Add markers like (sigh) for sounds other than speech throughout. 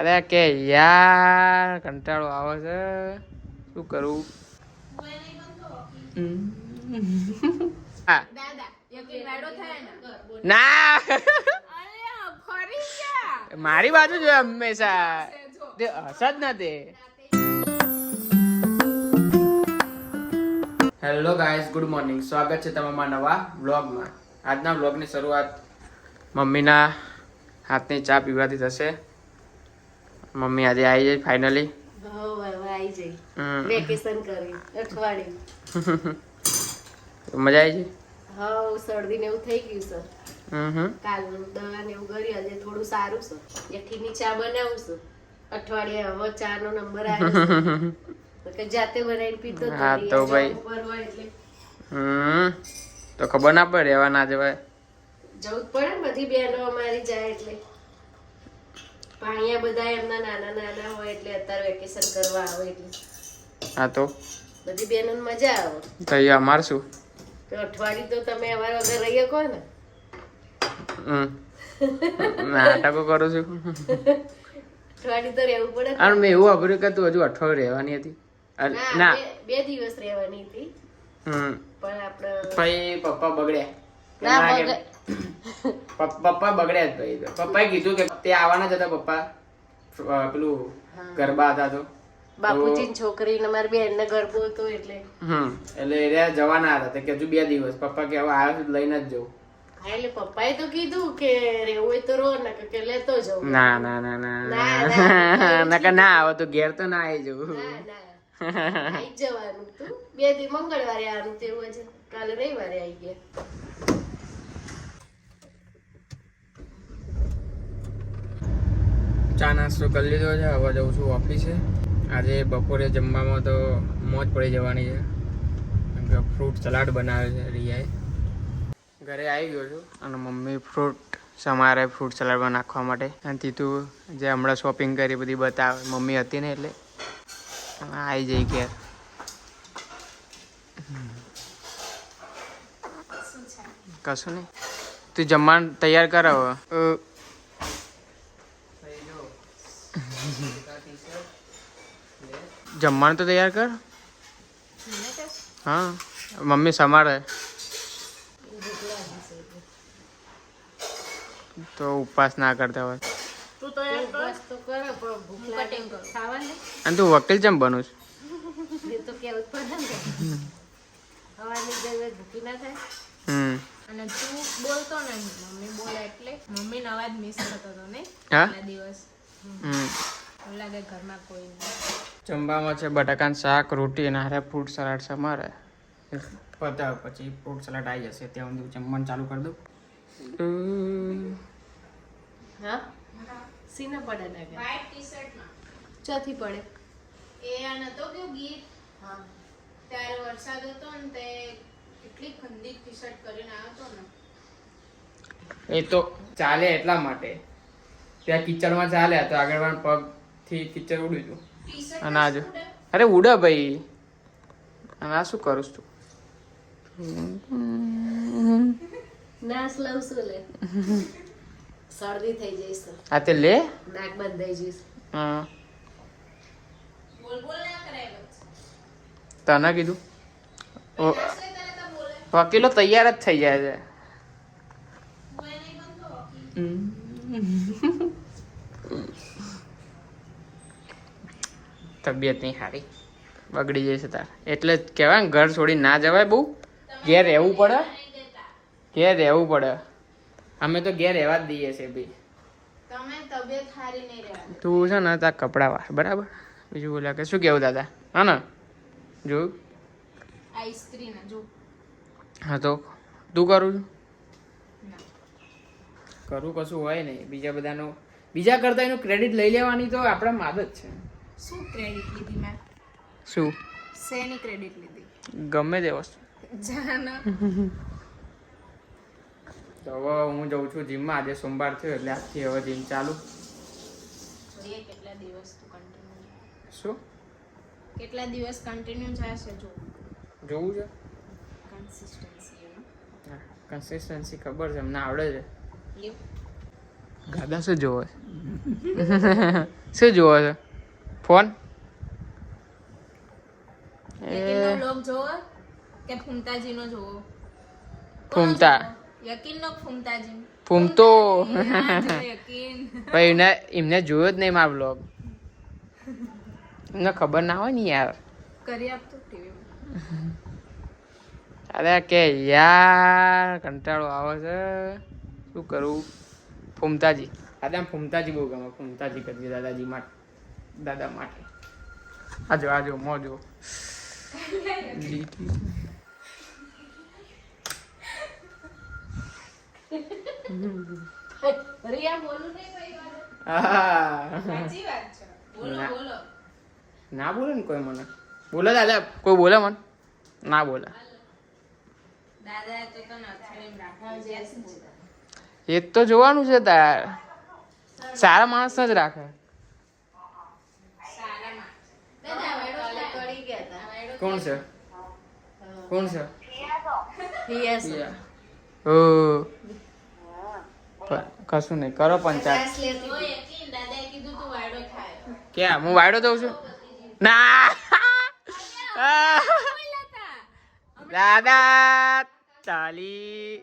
અરે કે યાર કંટાળો આવે છે. શું કરું? હમ. હા. દાદા યકીન વાડો થાય ને. મારી બાજુ જ હંમેશા. તે હસત નથી હેલો ગાઈઝ ગુડ મોર્નિંગ સ્વાગત છે તમારા નવા વ્લોગમાં. આજના વ્લોગની શરૂઆત મમ્મીના હાથની ચા પીવાથી થશે. મમ્મી આજે આવી ફાઇનલી હો જઈ અઠવાડિયું. મજા આવી હવ શરદી ને એવું થઈ ગયું હમ. કાલ દવા ને એવું કરી આજે થોડું સારું છે. યઠીની ચા બનાવું છું. અઠવાડિયે હવે ચા નો નંબર આવ્યો (laughs) તો કે જાતે બનાવીને પીતો હા, તો ભાઈ. હમ. તો ખબર ના પડે એવા ના જવાય. જવું જ પડે બધી બહેનો અમારી જાય એટલે. પાણીયા બધા એમના નાના નાના હોય એટલે અત્યારે વેકેશન કરવા આવે એટલે. હા તો? બધી બેનો મજા આવે. તો અહીંયા અમારે તો અઠવાડિયું તો તમે અમારા વગર રહી શકો ને. નાટકો કરું છું. અઠવાડિયું તો રહેવું પડે. અને મેં એવું વાપર્યું કે તું હજુ અઠવાડિયું રહેવાની હતી. ના બે- દિવસ રહેવાની હતી. પણ આપણે પછી પપ્પા બગડ્યા. પપ્પા બગડ્યા જ ભાઈ. પપ્પાએ કીધું કે તે આવવાના જ હતા પપ્પા. પેલું ગરબા હતા તો. બાપુજી છોકરી ને મારી બેન ને ગરબો હતો એટલે. હમ એટલે એ જવાના હતા. કે હજુ બે દિવસ. પપ્પા કે હવે આવ્યો લઈને જ જવું હા એટલે પપ્પાએ તો કીધું કે રેવું તો રો ને કે લેતો જવું ના ના ના ના. ના, કે ના (laughs) આવો તો ઘેર તો ના આવી જવું. જ જવાનું તું. બે દી મંગળવારે આવવાનું તેવું છે કાલે રવિવારે આવી ગયા. ચા નાસ્તો કરી લીધો છે હવે જઉં છું ઓફિસે આજે બપોરે જમવામાં તો મોજ પડી જવાની છે. કેમ કે ફ્રૂટ સલાડ બનાવે છે રિયાએ. ઘરે આવી ગયો છું. અને મમ્મી ફ્રૂટ સમારે ફ્રૂટ સલાડમાં નાખવા માટે. અને તીતું જે હમણાં શોપિંગ કરી બધી બતાવે. મમ્મી હતી ને એટલે. આવી જઈ ઘેર. કશું નહીં. તું જમવાનું તૈયાર કર હવે અ, જમવાનું તો તૈયાર કર. હા મમ્મી સમારે તો ઉપવાસ ના કરતા હોય. અને તું વકીલ ચમ બનું છું? એ તો કેવું જ ને. હવાની ભૂખી ના થાય. હમ. અને તું બોલતો નહીં. મમ્મી બોલે એટલે. મમ્મી અવાજ મિસ થતો હતો ને હા? દિવસ. લાગે ઘરમાં કોઈ નહીં. જમવામાં છે બટાકાનું શાક રોટી અને હારે ફ્રૂટ સલાડ છે મારે પતાવ પછી ફ્રૂટ સલાડ આવી જશે ત્યાં સુધી જમવાનું ચાલુ કરી દઉં. હા? સીના પડે લાગે વ્હાઈટ ટી શર્ટમાં ચોથી પડે. એ આ નતો કયો ગીત? હા. ત્યારે વરસાદ હતો ને તે કેટલી ગંદી ટી શર્ટ કરીને આવ્યો હતો ને. એ તો ચાલે એટલા માટે. ત્યાં કિચડમાં ચાલે તો આગળ પગથી કિચડ ઉડ્યું હતું ટી આ જો. અરે ઉડે ભાઈ. અને આ શું કરું છું? નાસ લઉં છું લે? શરદી થઈ જઈશ આ તે લે? નાક બંધ થઈ જઈશ. હા. બોલ બોલ ના તને કીધું? વકીલો તૈયાર જ થઈ જાય છે એ નહીં બનતો વકીલ. તબિયત નહીં સારી બગડી જશે તાર. એટલે જ કહેવાય ને ઘર છોડી ના જવાય બહુ. ઘેર રહેવું પડે. ઘેર રહેવું પડે. અમે તો ઘેર રહેવા જ દઈએ છીએ ભાઈ. તું છે ને તાર કપડાં વાર બરાબર? બીજું બોલ્યા કે શું કેવું દાદા? હા ને? જોયું જો. હા તો તું કરું છું? કરું કશું હોય નહીં. બીજા બધાનું બીજા કરતાં એનું ક્રેડિટ લઈ લેવાની તો આપણા આદત છે. શું ક્રેડિટ લીધી મેં? શું? શેની ક્રેડિટ લીધી? ગમે તે વસ્તુ. જાના તો હવે હું જઉં છું જીમમાં આજે સોમવાર થયો એટલે આજથી હવે જીમ ચાલુ. જોઈએ કેટલા દિવસ તું કન્ટિન્યુ શું? કેટલા દિવસ કન્ટિન્યુ જશે જો? જોવું છે. કન્સિસ્ટન્સી હા કન્સિસ્ટન્સી ખબર છે અમને આવડે છે. ગાદા શું જોવે છે? (laughs) શું જુઓ છો? ફોન યકીનનો vlog જોવો કે ફૂમતાજીનો જોવો ફૂમતા યકીનનો ફૂમતાજી ફૂમતો એમને એમને જોયો જ નહીં મારો બ્લોગ એમને ખબર ના હોય ને યાર કરી આપતો અરે કે યાર કંટાળો આવે છે શું કરું ફૂમતાજી દાદા ફૂમતાજી બહુ ગમે ફૂમતાજી કરી દાદાજી માટે દાદા માટે. આજો આજો મોજો. ના. બોલો. ને કોઈ મને. બોલે દાદા કોઈ બોલે મને? ના બોલે. એ તો જોવાનું છે તાર. સારા માણસ જ રાખે સારામાં દાદા વાળો કાલે પડી ગયા હતા. કોણ છે? કોણ છે? કશું નહીં. કરો પંચાયત. ક્યાં? હું વાયડો દઉં છું? ના. દાદા ચાલી.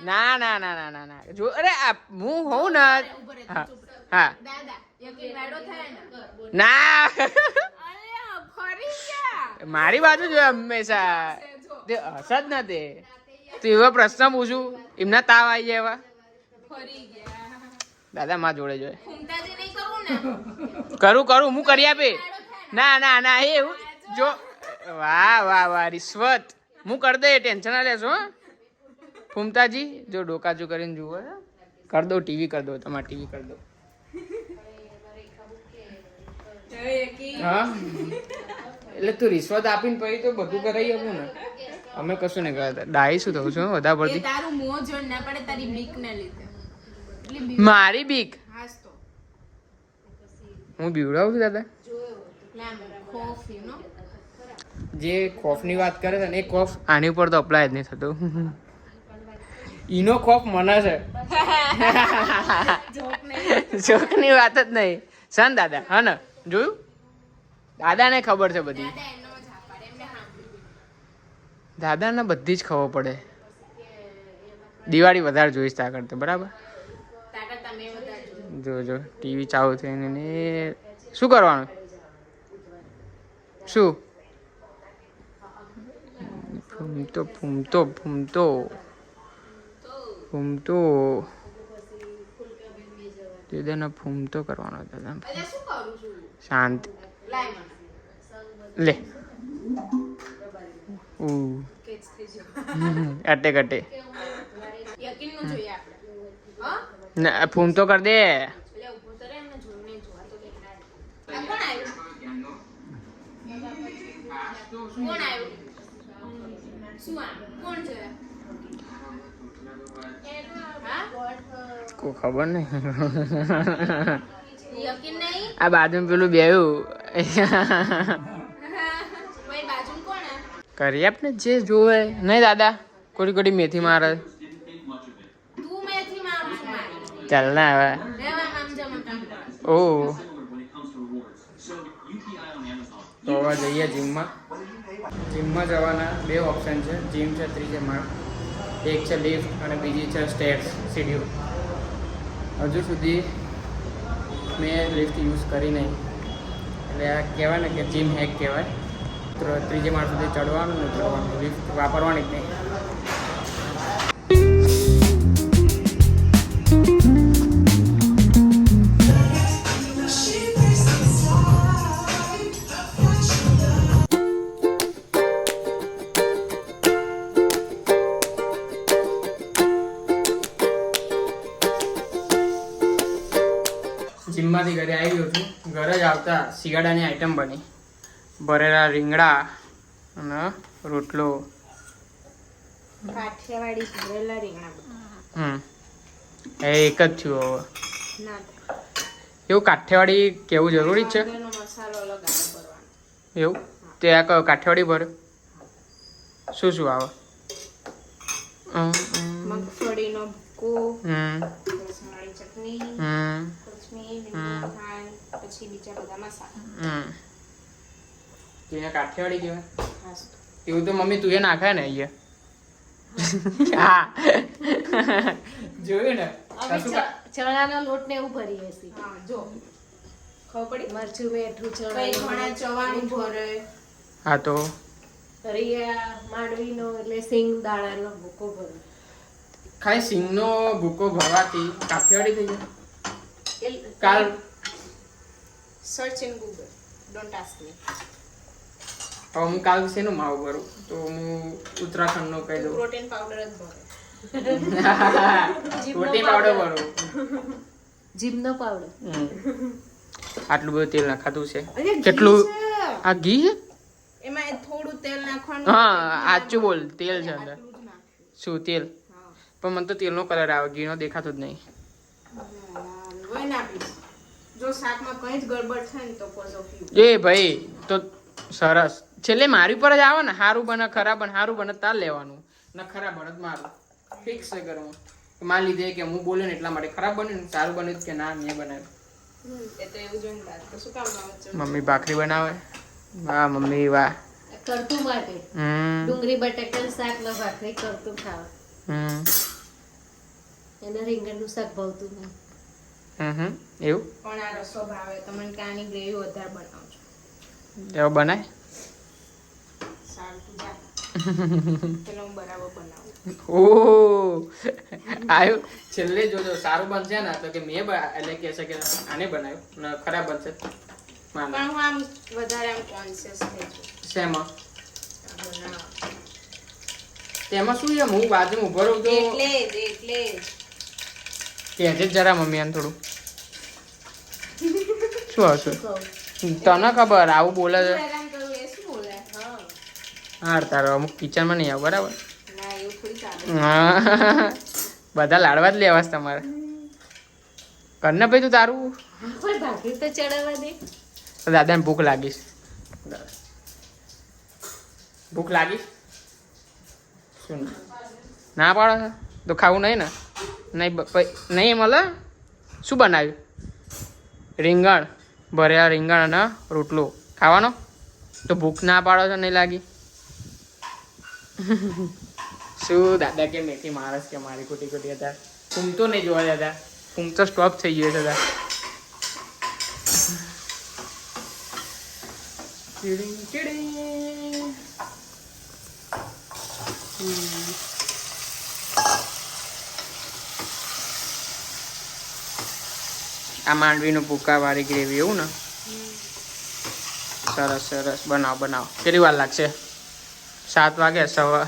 ને. ના ના ના ના ના. જો અરે આ હું હોઉં ને. હા હા. ને. મારી બાજુ જો હંમેશા. તે હસ જ તે તો એવો પ્રશ્ન પૂછું એમના તાવ આવી જાય એવા? દાદા માં જોડે જોઈએ ને? કરું કરું હું કરી આપે. ને ના ના ના. એ એવું. જો વાહ વાહ વાહ રિશ્વત. હું કરી દે ટેન્શન ના લેશો. ફૂમતાજી જો ડોકાજુ કરીને જુઓ કર દો ટીવી કરી દો તમારે ટીવી કરી દો જો યકીન હા? એટલે તું રિશ્વત આપીને પછી તો બધું કરાવી આપું ને. અમે કશું નહીં કરતા. ડાઈ શું થવું છું વધારે પડતી. તારું મોં જોડ ના પડે તારી બીક ને લીધે. મારી બીક? હું બીવડાવું છું દાદા? જે ખોફની વાત કરે છે ને એ ખોફ આની ઉપર તો અપ્લાય જ નહીં થતો. ઈનો ખોફ મને છે. (laughs) જોક નહીં. (laughs) શોખની વાત જ નહીં. સન દાદા હા ને જોયું? દાદાને ખબર છે બધી. દાદાને બધી જ ખબર પડે. દિવાળી વધારે જોઈશ ત્યાં કરતા બરાબર? જોજો જો જો ટીવી ચાલુ થઈને ને શું કરવાનું? શું? ફૂમતો ફૂમતો ફૂમતો. ફૂમતો. દાદાને ફૂમતો કરવાનો હતો અલ્યા શું કરું છું? શાંતિ. લે. અટે કટે. નું ફૂમતો કર દે. તો તો કોણ છે કોઈ ખબર નહીં. આ બાજુ પેલું બેયું. હે? કરી આપને જે જોવે. નહીં દાદા કોડી કોડી મેથી મારે. ચાલ ના હવે. ઓ. તો હવે જઈએ જીમમાં. જીમમાં જવાના બે ઓપ્શન છે. જીમ છે ત્રીજે માળ. એક છે લિફ્ટ અને બીજી છે સ્ટેર્સ સીડીઓ. હજુ સુધી મેં લિફ્ટ યુઝ કરી નહીં. એટલે આ કહેવાય ને કે જીમ હેક કહેવાય. ત્રીજે માળ સુધી ચડવાનું ને ચડવાનું. લિફ્ટ વાપરવાની જ નહીં. જીમમાંથી ઘરે આવી ગયો છું. ઘરે જ આવતા શિયાળાની આઈટમ બની. ભરેલા રીંગણા અને રોટલો. કાઠિયાવાડી ભરેલા રીંગણા હમ. એ એક જ થયું હવે. એવું કાઠિયાવાડી કેવું જરૂરી છે? એવું? તે આ કાઠિયાવાડી ભરે. શું શું આવે? મગફળીનો ભૂકો હમ. ચટણી હમ. કોથમીર લીંબુ પછી બીજા બધા મસાલા તું કાઠિયાવાડી કહેવાય? એવું તો મમ્મી તું એ નાખે ને અહીંયા. હા. (laughs) જોયું ને? અમે કશું ચ- ચણાનો લોટ ને એવું ભરી જો. ખબર પડી? મરચું મીઠું ચણા ઘણા ચવાણું ભરે. હા તો? રિયા માંડવીનો એટલે સિંગ દાણાનો ભૂકો ભરે. ખાલી સિંગનો ભૂકો ભરવાથી કાઠિયાવાડી થઈ જાય. કાલ search in Google don't ask me હવે હું કાલ શેનું માવું ભરું? તો હું ઉત્તરાખંડનો કહી દઉં. પ્રોટીન પાવડર જ (laughs) ભરું. પ્રોટીન પાવડર ભરું. જીમનો પાવડર આટલું બધું તેલ નાખાતું છે. કેટલું? આ ઘી છે? એમાં થોડું તેલ નાખવાનું હા આચું બોલ તેલ છે અંદર. શું તેલ? પણ મને તો તેલનો કલર આવે ઘીનો દેખાતો જ નહીં. લોહી નાખીશ જો શાકમાં કંઈ જ ગડબડ થાય ને તો કોઝ ઓફ યુ એ ભાઈ તો સરસ. છેલ્લે મારી પર જ આવે ને. સારું બને ખરાબ બને સારું બને તાર લેવાનું. ના ખરાબ બને મારું. ફિક્સ છે કરવું માન લીધે કે હું બોલ્યો ને એટલા માટે ખરાબ બન્યું ને સારું બન્યું કે ના મેં બનાવ્યું. એ તો એવું જોઈને વાત તો શું કામ મમ્મી ભાખરી બનાવે? વાહ મમ્મી વાહ. કરતું માટે. ડુંગળી બટાકાનું શાક ને ભાખરી કરતું ખાવા. હમ. એને રીંગણનું શાક ભાવતું નહીં. હમ હમ એવું? પણ આ રસો ભાવે. તમને કાની ગ્રેવી વધારે બનાવજો એવું બનાય? સારું તું જા. (laughs) પેલો હું બરાબર બનાવું. ઓ આવ્યું છેલ્લે જોજો સારું બનશે ને તો કે મેં બ- એટલે કે છે કે આને બનાવ્યું. ને ખરાબ બનશે. પણ હું આમ વધારે આમ કોન્શિયસ થઈ છું શેમાં? તેમાં શું છે? હું બાજુ ઊભો રહું છું એટલે એટલે કહેજે જ જરા મમ્મી આને થોડું. શું હશું તને ખબર આવું બોલે છે? હા તારો અમુક કિચનમાં નહીં આવ બરાબર? હા. બધા લાડવા જ લેવાસ તમારે. કરને ભાઈ તું તારું? દાદાને ભૂખ લાગીશ ભૂખ લાગીશ શું ના પાડો? તો ખાવું નહીં ને? નહીં નહીં મળે? શું બનાવ્યું? રીંગણ. ભર્યા રીંગણ અને રોટલો. ખાવાનો? તો ભૂખ ના પાડો છો, નહીં લાગી? શું દાદા કે મેથી મારસ કે મારી ખોટી ખોટી હતા? ફૂમતો નહીં જોવા દાદા ફૂમતો સ્ટોપ થઈ ગયો દાદા. ચીડિંગ ચીડિંગ. આ માંડવીનું ભૂકાવાળી ગ્રેવી એવું ને? સરસ સરસ. બનાવો બનાવો. કેટલી વાર લાગશે? સાત વાગે? સવા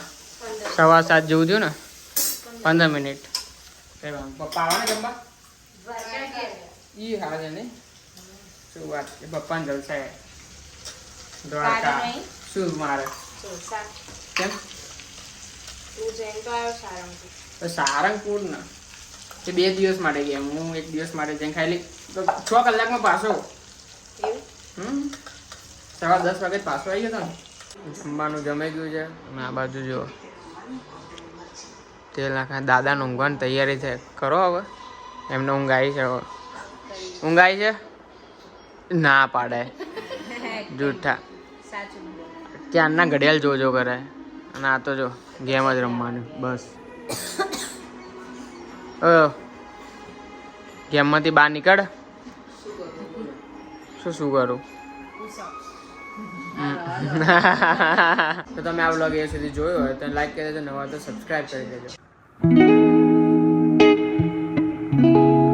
સવા સાત જેવું થયું ને? પંદર મિનિટ. પપ્પા આવે ને જમવા? ઈ હા છે શું વાત છે? પપ્પાને જલસા દ્વારકા. શું મારે? કેમ? સારંગપુર. ને? બે દિવસ માટે ગયા? હું એક દિવસ માટે જઈને તો છ કલાકમાં પાછો. હમ. સવાર દસ વાગે પાછો આવી ગયો ને જમવાનું જમાઈ ગયું છે. અને આ બાજુ જો તેલ નાખા દાદાને ઊંઘવાની તૈયારી છે. કરો હવે. એમને ઊંઘ આવી છે હવે. ઊંઘ આવી છે? ના પાડે. જૂઠા. ક્યારના ઘડિયાળ જોજો કરે. અને આ તો જો ગેમ જ રમવાની. બસ. (coughs) ગેમમાંથી બહાર નીકળ. શું કરું (laughs) તો તમે આ વ્લોગ એ સુધી જોયો હોય તો લાઈક કરી દેજો નવા તો સબસ્ક્રાઈબ કરી દેજો.